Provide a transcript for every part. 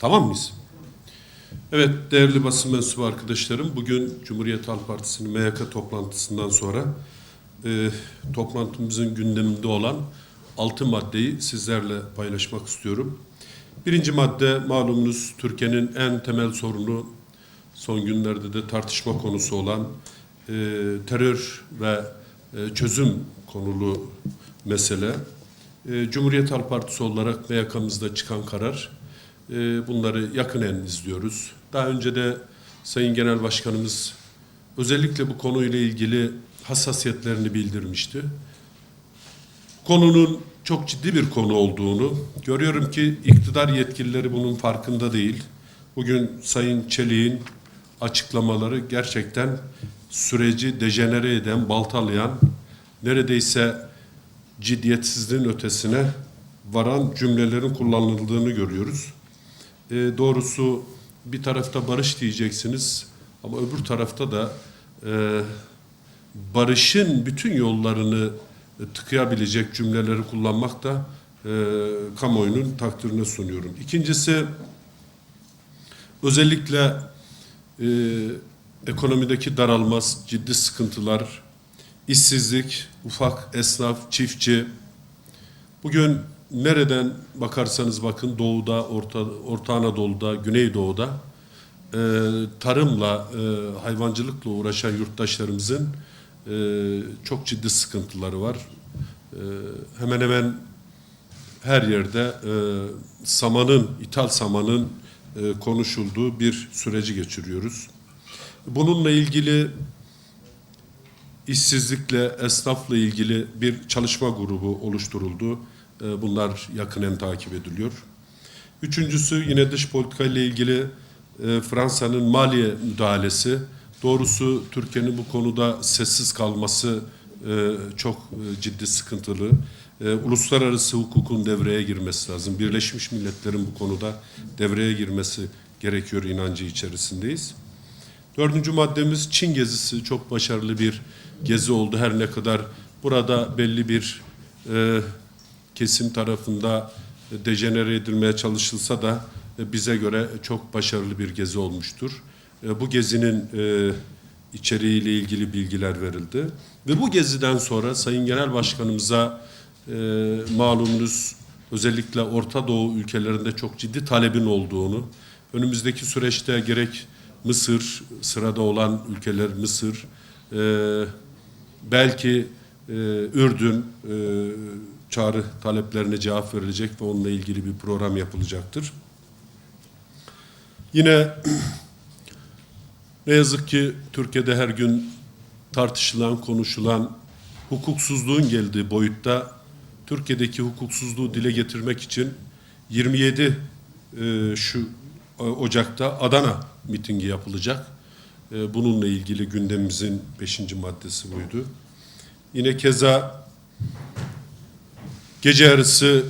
Tamam mıyız? Evet değerli basın mensubu arkadaşlarım bugün Cumhuriyet Halk Partisi'nin MYK toplantısından sonra e, toplantımızın gündeminde olan altı maddeyi sizlerle paylaşmak istiyorum. Birinci madde malumunuz Türkiye'nin en temel sorunu son günlerde de tartışma konusu olan e, terör ve e, çözüm konulu mesele. E, Cumhuriyet Halk Partisi olarak MYK'mızda çıkan karar e, bunları yakinen izliyoruz. Daha önce de Sayın Genel Başkanımız özellikle bu konuyla ilgili hassasiyetlerini bildirmişti. Konunun çok ciddi bir konu olduğunu görüyorum ki iktidar yetkilileri bunun farkında değil. Bugün Sayın Çelik'in açıklamaları gerçekten süreci dejenere eden, baltalayan, neredeyse ciddiyetsizliğin ötesine varan cümlelerin kullanıldığını görüyoruz. E, doğrusu bir tarafta barış diyeceksiniz ama öbür tarafta da e, barışın bütün yollarını e, tıkayabilecek cümleleri kullanmak da e, kamuoyunun takdirine sunuyorum. İkincisi özellikle e, ekonomideki daralmaz, ciddi sıkıntılar, işsizlik, ufak esnaf, çiftçi. Bugün nereden bakarsanız bakın doğuda, Orta, Orta Anadolu'da, Güneydoğu'da e, tarımla, e, hayvancılıkla uğraşan yurttaşlarımızın e, çok ciddi sıkıntıları var. E, hemen hemen her yerde e, samanın, ithal samanın e, konuşulduğu bir süreci geçiriyoruz. Bununla ilgili işsizlikle, esnafla ilgili bir çalışma grubu oluşturuldu. E, Bunlar yakinen takip ediliyor. Üçüncüsü yine dış politika ile ilgili e, Fransa'nın maliye müdahalesi. Doğrusu Türkiye'nin bu konuda sessiz kalması e, çok e, ciddi sıkıntılı. Uluslararası hukukun devreye girmesi lazım. Birleşmiş Milletler'in bu konuda devreye girmesi gerekiyor inancı içerisindeyiz. Dördüncü maddemiz Çin gezisi çok başarılı bir gezi oldu. Her ne kadar burada belli bir e, kesim tarafında dejenere edilmeye çalışılsa da e, bize göre çok başarılı bir gezi olmuştur. E, bu gezinin e, içeriğiyle ilgili bilgiler verildi. Ve bu geziden sonra Sayın Genel Başkanımıza e, malumunuz özellikle Orta Doğu ülkelerinde çok ciddi talebin olduğunu, önümüzdeki süreçte gerek Mısır, sırada olan ülkeler Mısır, e, belki e, Ürdün e, çağrı taleplerine cevap verilecek ve onunla ilgili bir program yapılacaktır. Yine ne yazık ki Türkiye'de her gün tartışılan, konuşulan hukuksuzluğun geldiği boyutta Türkiye'deki hukuksuzluğu dile getirmek için 27 e, şu e, Ocak'ta Adana mitingi yapılacak. E, bununla ilgili gündemimizin beşinci maddesi buydu. Yine keza gece yarısı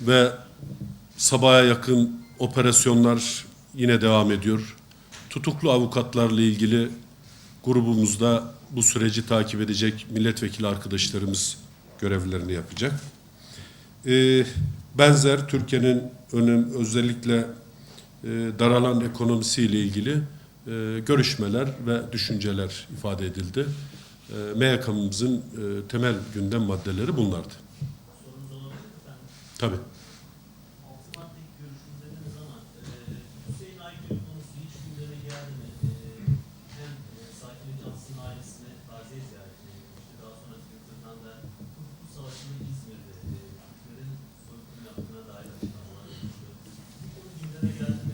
ve sabaha yakın operasyonlar yine devam ediyor. Tutuklu avukatlarla ilgili grubumuzda bu süreci takip edecek milletvekili arkadaşlarımız görevlerini yapacak. Ee, benzer Türkiye'nin önem özellikle e, daralan ekonomisiyle ilgili e, görüşmeler ve düşünceler ifade edildi. E, MYK'mızın e, temel gündem maddeleri bunlardı. Tabii. E? E, e,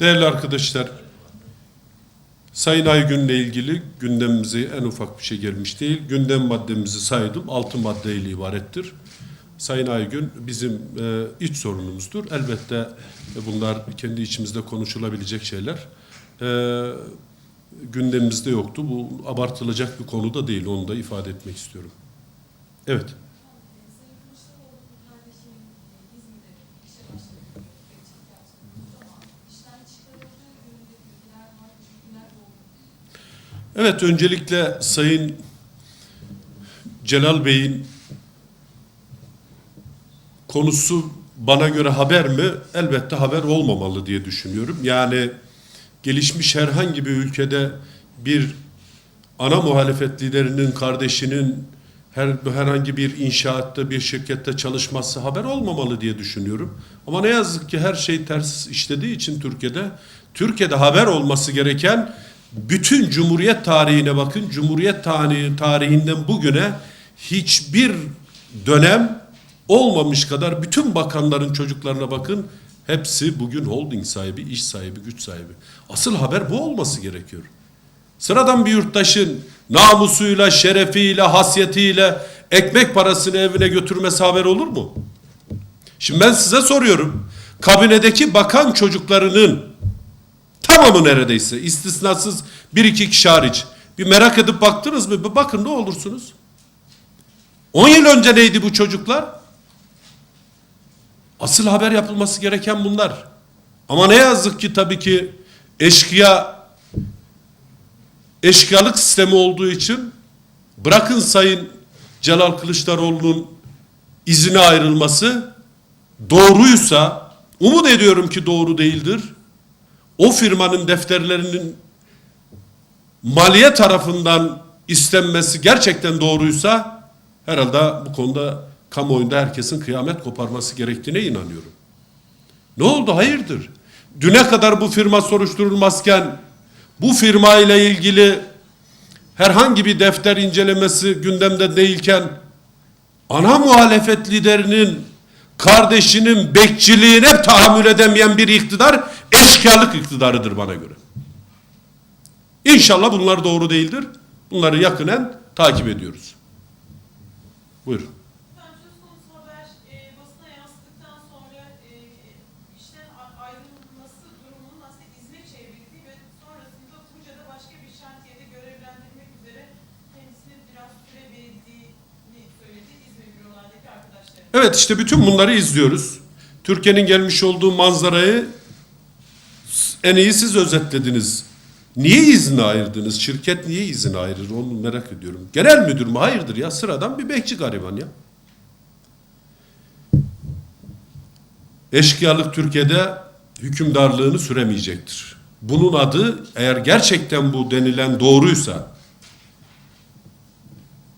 Değerli arkadaşlar, Sayın Aygün'le ilgili gündemimize en ufak bir şey gelmiş değil. Gündem maddemizi saydım. Altı maddeyle ibarettir. Sayın Aygün bizim e, iç sorunumuzdur. Elbette e, bunlar kendi içimizde konuşulabilecek şeyler. E, gündemimizde yoktu. Bu abartılacak bir konu da değil. Onu da ifade etmek istiyorum. Evet. Sayın Kılıçdaroğlu'nun kardeşinin İzmir'de işe başladığı geçtik yaptığımız ama işten çıkarıldığı yönünde bilgiler var, bilgiler oldu. Evet, öncelikle Sayın Celal Bey'in konusu bana göre haber mi? Elbette haber olmamalı diye düşünüyorum. Yani gelişmiş herhangi bir ülkede bir ana muhalefet liderinin kardeşinin her, herhangi bir inşaatta bir şirkette çalışması haber olmamalı diye düşünüyorum. Ama ne yazık ki her şey ters işlediği için Türkiye'de Türkiye'de haber olması gereken bütün Cumhuriyet tarihine bakın. Cumhuriyet tarihi, tarihinden bugüne hiçbir dönem olmamış kadar bütün bakanların çocuklarına bakın. Hepsi bugün holding sahibi, iş sahibi, güç sahibi. Asıl haber bu olması gerekiyor. Sıradan bir yurttaşın namusuyla, şerefiyle, hasiyetiyle ekmek parasını evine götürmesi haber olur mu? Şimdi ben size soruyorum. Kabinedeki bakan çocuklarının tamamı neredeyse istisnasız bir iki kişi hariç. Bir merak edip baktınız mı? Bir bakın ne olursunuz. 10 yıl önce neydi bu çocuklar? Asıl haber yapılması gereken bunlar. Ama ne yazık ki tabii ki eşkıya eşkıyalık sistemi olduğu için bırakın Sayın Celal Kılıçdaroğlu'nun izine ayrılması doğruysa umut ediyorum ki doğru değildir. O firmanın defterlerinin maliye tarafından istenmesi gerçekten doğruysa herhalde bu konuda kamuoyunda herkesin kıyamet koparması gerektiğine inanıyorum. Ne oldu? Hayırdır? Düne kadar bu firma soruşturulmazken bu firma ile ilgili herhangi bir defter incelemesi gündemde değilken ana muhalefet liderinin kardeşinin bekçiliğine tahammül edemeyen bir iktidar eşkıyalık iktidarıdır bana göre. İnşallah bunlar doğru değildir. Bunları yakinen takip ediyoruz. Buyurun. Efendim söz konusu haber basına yansıdıktan sonra işten a- ayrılması durumunun aslında izne çevrildiği ve sonrasında Buca'da başka bir şantiyede görevlendirmek üzere kendisine biraz süre verildiğini söyledi İzmir bürolardaki arkadaşlarım. Evet işte bütün bunları izliyoruz. Türkiye'nin gelmiş olduğu manzarayı en iyi siz özetlediniz. Niye izin ayırdınız? Şirket niye izin ayırır? Onu merak ediyorum. Genel müdür mü? Hayırdır ya. Sıradan bir bekçi gariban ya. Eşkıyalık Türkiye'de hükümdarlığını süremeyecektir. Bunun adı eğer gerçekten bu denilen doğruysa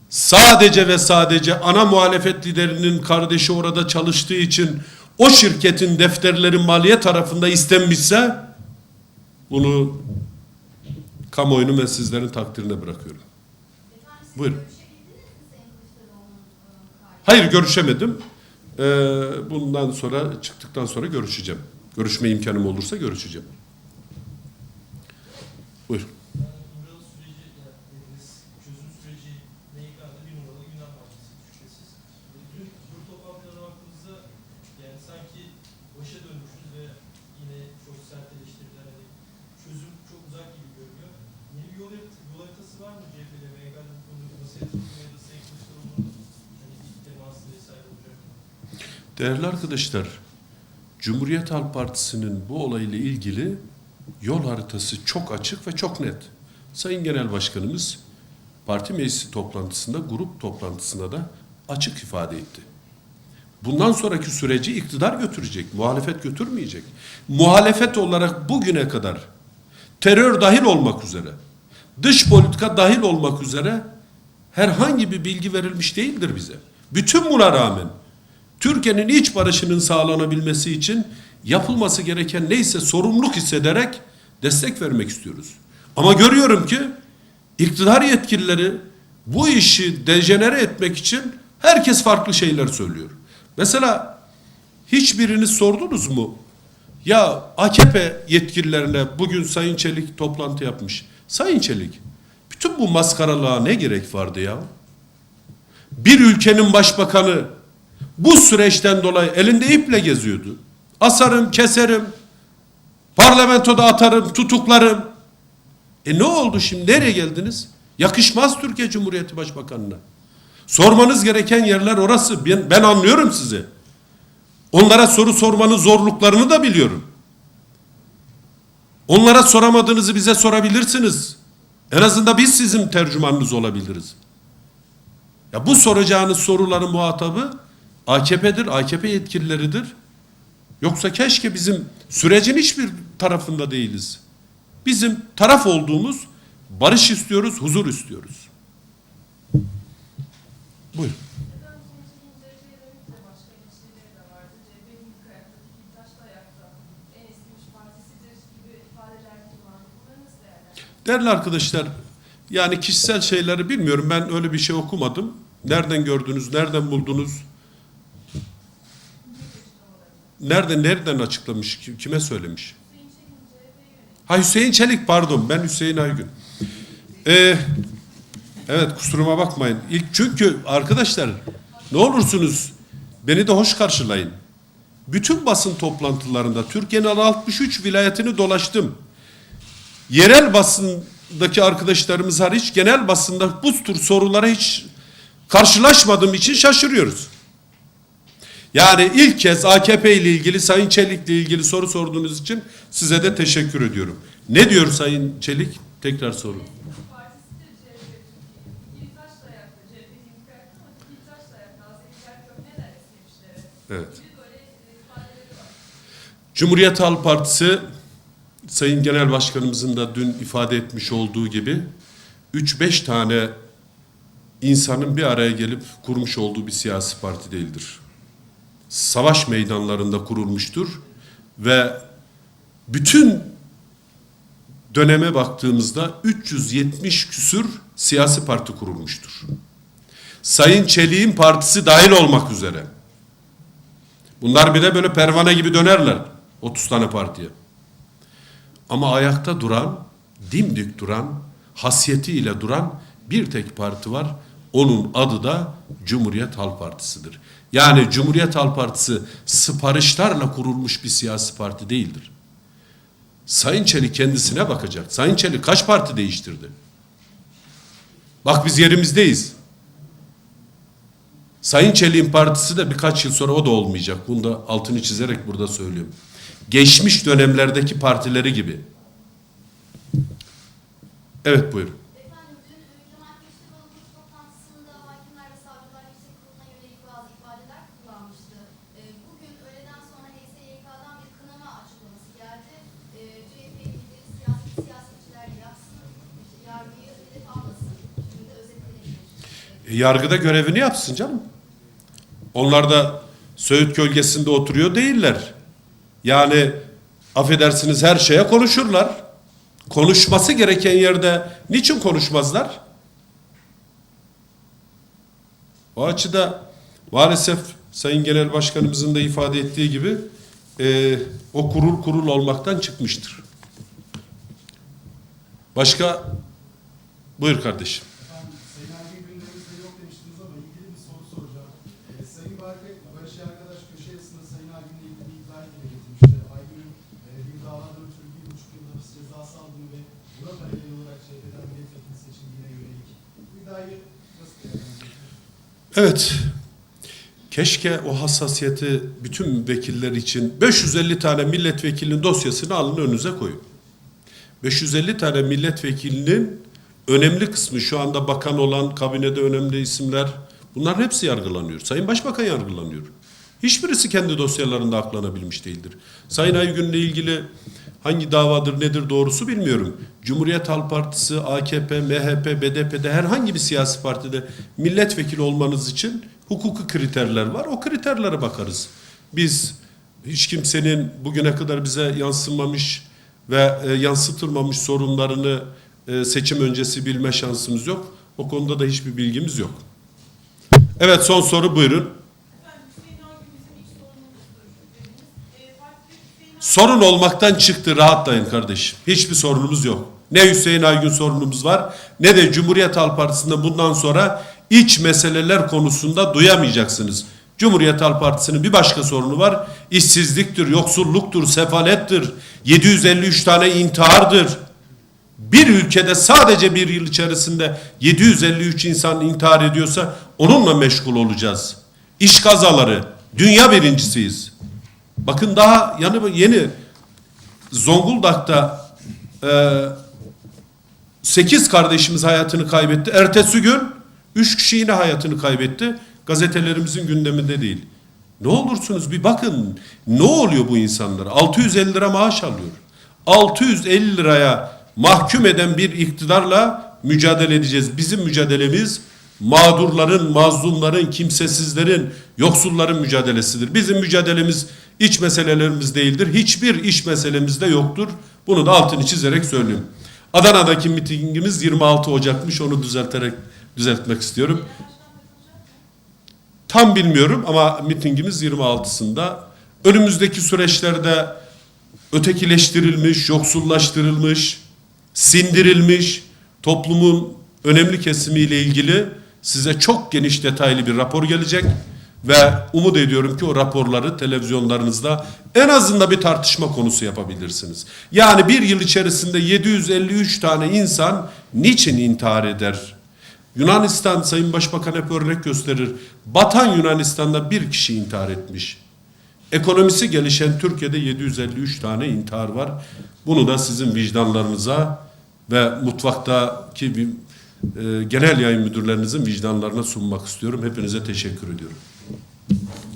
sadece ve sadece ana muhalefet liderinin kardeşi orada çalıştığı için o şirketin defterleri maliye tarafında istenmişse bunu kamuoyunun ve sizlerin takdirine bırakıyorum. Buyurun. Hayır görüşemedim. Ee, bundan sonra çıktıktan sonra görüşeceğim. Görüşme imkanım olursa görüşeceğim. Buyurun. Yani İmralı süreci yani dediğiniz çözüm süreci MYK'da bir numaralı gündem maddesi şüphesiz. E, Dün bu toplantılara baktığımızda yani sanki başa dönmüşüz ve yine çok sert eleştiriler hani çözüm çok uzak gibi görünüyor. Yeni bir yol, harit- yol haritası var mı CHP ile MYK'da bu konuda nasıl yapılır ya da Sayın Kılıçdaroğlu'nun hani ilk teması vesaire olacak mı? Değerli arkadaşlar, Cumhuriyet Halk Partisi'nin bu olayla ilgili yol haritası çok açık ve çok net. Sayın Genel Başkanımız parti meclisi toplantısında, grup toplantısında da açık ifade etti. Bundan sonraki süreci iktidar götürecek, muhalefet götürmeyecek. Muhalefet olarak bugüne kadar terör dahil olmak üzere, dış politika dahil olmak üzere herhangi bir bilgi verilmiş değildir bize. Bütün buna rağmen Türkiye'nin iç barışının sağlanabilmesi için yapılması gereken neyse sorumluluk hissederek destek vermek istiyoruz. Ama görüyorum ki iktidar yetkilileri bu işi dejenere etmek için herkes farklı şeyler söylüyor. Mesela hiçbiriniz sordunuz mu? Ya AKP yetkililerine bugün Sayın Çelik toplantı yapmış. Sayın Çelik, bütün bu maskaralığa ne gerek vardı ya? Bir ülkenin başbakanı bu süreçten dolayı elinde iple geziyordu. Asarım, keserim, parlamentoda atarım, tutuklarım. E ne oldu şimdi? Nereye geldiniz? Yakışmaz Türkiye Cumhuriyeti Başbakanı'na. Sormanız gereken yerler orası. Ben, ben anlıyorum sizi. Onlara soru sormanın zorluklarını da biliyorum. Onlara soramadığınızı bize sorabilirsiniz. En azından biz sizin tercümanınız olabiliriz. Ya bu soracağınız soruların muhatabı AKP'dir, AKP yetkilileridir. Yoksa keşke bizim sürecin hiçbir tarafında değiliz. Bizim taraf olduğumuz barış istiyoruz, huzur istiyoruz. Buyurun. Değerli arkadaşlar, yani kişisel şeyleri bilmiyorum. Ben öyle bir şey okumadım. Nereden gördünüz, nereden buldunuz? Nereden nereden açıklamış, kim- kime söylemiş? Ha Hüseyin Çelik pardon, ben Hüseyin Aygün. Ee, evet kusuruma bakmayın. İlk çünkü arkadaşlar ne olursunuz beni de hoş karşılayın. Bütün basın toplantılarında Türkiye'nin 63 vilayetini dolaştım. Yerel basındaki arkadaşlarımız hariç genel basında bu tür sorulara hiç karşılaşmadığım için şaşırıyoruz. Yani ilk kez AKP ile ilgili Sayın Çelik'le ilgili soru sorduğunuz için size de teşekkür ediyorum. Ne diyor Sayın Çelik? Tekrar sorun. Evet. Cumhuriyet Halk Partisi Sayın Genel Başkanımızın da dün ifade etmiş olduğu gibi 3-5 tane insanın bir araya gelip kurmuş olduğu bir siyasi parti değildir. Savaş meydanlarında kurulmuştur ve bütün döneme baktığımızda 370 küsür siyasi parti kurulmuştur. Sayın Çelik'in partisi dahil olmak üzere. Bunlar bir de böyle pervane gibi dönerler 30 tane partiye. Ama ayakta duran, dimdik duran, hasiyetiyle duran bir tek parti var. Onun adı da Cumhuriyet Halk Partisi'dir. Yani Cumhuriyet Halk Partisi siparişlerle kurulmuş bir siyasi parti değildir. Sayın Çelik kendisine bakacak. Sayın Çelik kaç parti değiştirdi? Bak biz yerimizdeyiz. Sayın Çelik'in partisi de birkaç yıl sonra o da olmayacak. Bunu da altını çizerek burada söylüyorum. Geçmiş dönemlerdeki partileri gibi. Evet buyurun. E, yargıda görevini yapsın canım. Onlar da Söğüt gölgesinde oturuyor değiller. Yani affedersiniz her şeye konuşurlar. Konuşması gereken yerde niçin konuşmazlar? O açıda maalesef Sayın Genel Başkanımızın da ifade ettiği gibi e, o kurul kurul olmaktan çıkmıştır. Başka? Buyur kardeşim. Efendim, Sayın Ergin gündemimizde yok demiştiniz ama ilgili bir soru soracağım. Ee, Sayın Barkay, Barış Arkadaş köşe yazısında Sayın Ergin'le ilgili bir iddia dile getirmişti. Aygün'ün e, bir davadan ötürü bir buçuk yıl hapis cezası aldığını ve buna paralel olarak CHP'den milletvekili seçildiğine yönelik. Bu iddiayı nasıl değerlendiriyorsunuz? Evet. Keşke o hassasiyeti bütün vekiller için 550 tane milletvekilinin dosyasını alın önünüze koyun. 550 tane milletvekilinin önemli kısmı şu anda bakan olan kabinede önemli isimler bunların hepsi yargılanıyor. Sayın Başbakan yargılanıyor. Hiçbirisi kendi dosyalarında aklanabilmiş değildir. Sayın Aygün'le ilgili hangi davadır nedir doğrusu bilmiyorum. Cumhuriyet Halk Partisi, AKP, MHP, BDP'de herhangi bir siyasi partide milletvekili olmanız için hukuki kriterler var. O kriterlere bakarız. Biz hiç kimsenin bugüne kadar bize yansımamış ve e, yansıtılmamış sorunlarını e, seçim öncesi bilme şansımız yok. O konuda da hiçbir bilgimiz yok. Evet son soru buyurun. Sorun olmaktan çıktı rahatlayın kardeşim. Hiçbir sorunumuz yok. Ne Hüseyin Aygün sorunumuz var ne de Cumhuriyet Halk Partisi'nde bundan sonra iç meseleler konusunda duyamayacaksınız. Cumhuriyet Halk Partisi'nin bir başka sorunu var. İşsizliktir, yoksulluktur, sefalettir. 753 tane intihardır. Bir ülkede sadece bir yıl içerisinde 753 insan intihar ediyorsa onunla meşgul olacağız. İş kazaları, dünya birincisiyiz. Bakın daha yani yeni Zonguldak'ta e, 8 kardeşimiz hayatını kaybetti. Ertesi gün 3 kişi yine hayatını kaybetti. Gazetelerimizin gündeminde değil. Ne olursunuz bir bakın ne oluyor bu insanlara? 650 lira maaş alıyor. 650 liraya mahkum eden bir iktidarla mücadele edeceğiz. Bizim mücadelemiz mağdurların, mazlumların, kimsesizlerin, yoksulların mücadelesidir. Bizim mücadelemiz iç meselelerimiz değildir. Hiçbir iş meselemiz de yoktur. Bunu da altını çizerek söylüyorum. Adana'daki mitingimiz 26 Ocak'mış. Onu düzelterek düzeltmek istiyorum. Tam bilmiyorum ama mitingimiz 26'sında. Önümüzdeki süreçlerde ötekileştirilmiş, yoksullaştırılmış, sindirilmiş toplumun önemli kesimiyle ilgili size çok geniş detaylı bir rapor gelecek ve umut ediyorum ki o raporları televizyonlarınızda en azından bir tartışma konusu yapabilirsiniz. Yani bir yıl içerisinde 753 tane insan niçin intihar eder? Yunanistan Sayın Başbakan hep örnek gösterir. Batan Yunanistan'da bir kişi intihar etmiş. Ekonomisi gelişen Türkiye'de 753 tane intihar var. Bunu da sizin vicdanlarınıza ve mutfaktaki bir, e, genel yayın müdürlerinizin vicdanlarına sunmak istiyorum. Hepinize teşekkür ediyorum. Thank you.